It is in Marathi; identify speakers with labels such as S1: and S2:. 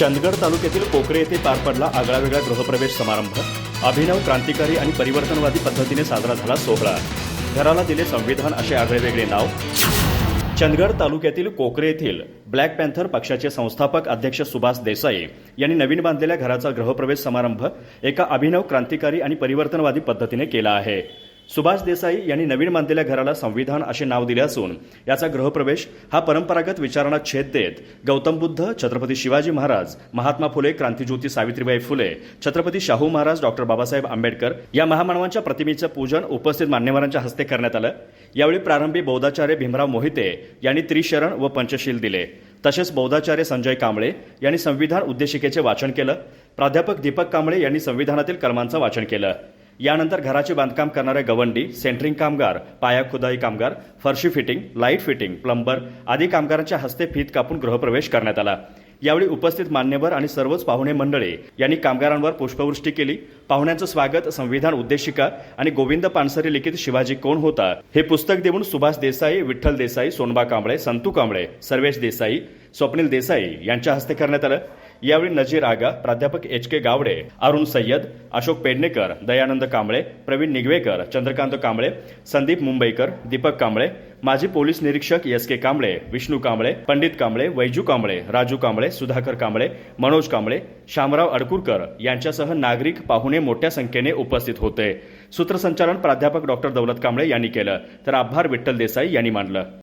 S1: चंदगड तालुक्यातील कोकरे येथे पार पडला आगळावेगळा गृहप्रवेश समारंभ. अभिनव क्रांतिकारी आणि परिवर्तनवादी पद्धतीने साजरा झाला सोहळा. घराला दिले संविधान असे आगळेवेगळे नाव. चंदगड तालुक्यातील कोकरे येथील ब्लॅक पॅन्थर पक्षाचे संस्थापक अध्यक्ष सुभाष देसाई यांनी नवीन बांधलेल्या घराचा गृहप्रवेश समारंभ एका अभिनव क्रांतिकारी आणि परिवर्तनवादी पद्धतीने केला आहे. सुभाष देसाई यांनी नवीन बांधलेल्या घराला संविधान असे नाव दिले असून याचा गृहप्रवेश हा परंपरागत विचारांना छेद देत गौतम बुद्ध छत्रपती शिवाजी महाराज महात्मा फुले क्रांतीज्योती सावित्रीबाई फुले छत्रपती शाहू महाराज डॉक्टर बाबासाहेब आंबेडकर या महामानवांच्या प्रतिमेचं पूजन उपस्थित मान्यवरांच्या हस्ते करण्यात आलं. यावेळी प्रारंभी बौद्धाचार्य भीमराव मोहिते यांनी त्रिशरण व पंचशील दिले. तसेच बौद्धाचार्य संजय कांबळे यांनी संविधान उद्देशिकेचे वाचन केलं. प्राध्यापक दीपक कांबळे यांनी संविधानातील कलमांचं वाचन केलं. यानंतर घराचे बांधकाम करणारे गवंडी सेंटरिंग कामगार पाया खुदाई कामगार फरशी फिटिंग लाइट फिटिंग प्लंबर आदी कामगारांच्या हस्ते फीत कापून गृहप्रवेश करण्यात आला. यावेळी उपस्थित मान्यवर आणि सर्वच पाहुणे मंडळी यांनी कामगारांवर पुष्पवृष्टी केली. पाहुण्यांचं स्वागत संविधान उद्देशिका आणि गोविंद पानसरे लिखित शिवाजी कोण होता? हे पुस्तक देऊन सुभाष देसाई विठ्ठल देसाई सोनबा कांबळे संतू कांबळे सर्वेश देसाई स्वप्नील देसाई यांच्या हस्ते करण्यात आलं. यावेळी नजीर आगा प्राध्यापक एच के गावडे अरुण सय्यद अशोक पेडणेकर दयानंद कांबळे प्रवीण निगवेकर चंद्रकांत कांबळे संदीप मुंबईकर दीपक कांबळे माजी पोलीस निरीक्षक एस के कांबळे विष्णू कांबळे पंडित कांबळे वैजू कांबळे राजू कांबळे सुधाकर कांबळे मनोज कांबळे शामराव अडकुरकर यांच्यासह नागरिक पाहुणे मोठ्या संख्येने उपस्थित होते. सूत्रसंचालन प्राध्यापक डॉक्टर दौलत कांबळे यांनी केलं. तर आभार विठ्ठल देसाई यांनी मांडलं